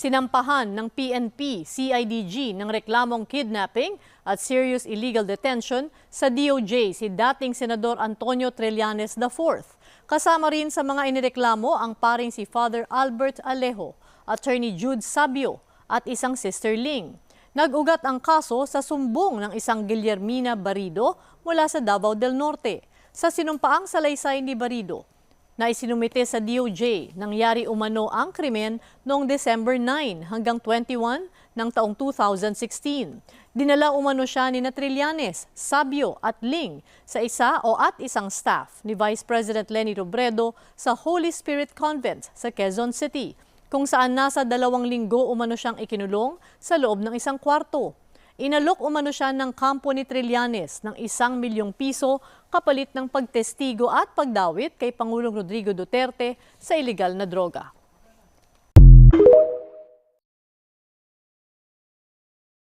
Sinampahan ng PNP, CIDG ng reklamong kidnapping at serious illegal detention sa DOJ si dating Senador Antonio Trillanes IV. Kasama rin sa mga inireklamo ang paring si Father Albert Alejo, Attorney Jude Sabio at isang Sister Ling. Nag-ugat ang kaso sa sumbong ng isang Guillermina Barido mula sa Davao del Norte. Sa sinumpaang salaysay ni Barido, na isinumite sa DOJ. Nangyari umano ang krimen noong December 9 hanggang 21 ng taong 2016. Dinala umano siya ni Trillanes, Sabio at Ling sa isa o at isang staff ni Vice President Lenny Robredo sa Holy Spirit Convent sa Quezon City, kung saan nasa dalawang linggo umano siyang ikinulong sa loob ng isang kwarto. Inalok umano siya ng kampo ni Trillanes ng isang milyong piso kapalit ng pagtestigo at pagdawit kay Pangulong Rodrigo Duterte sa ilegal na droga.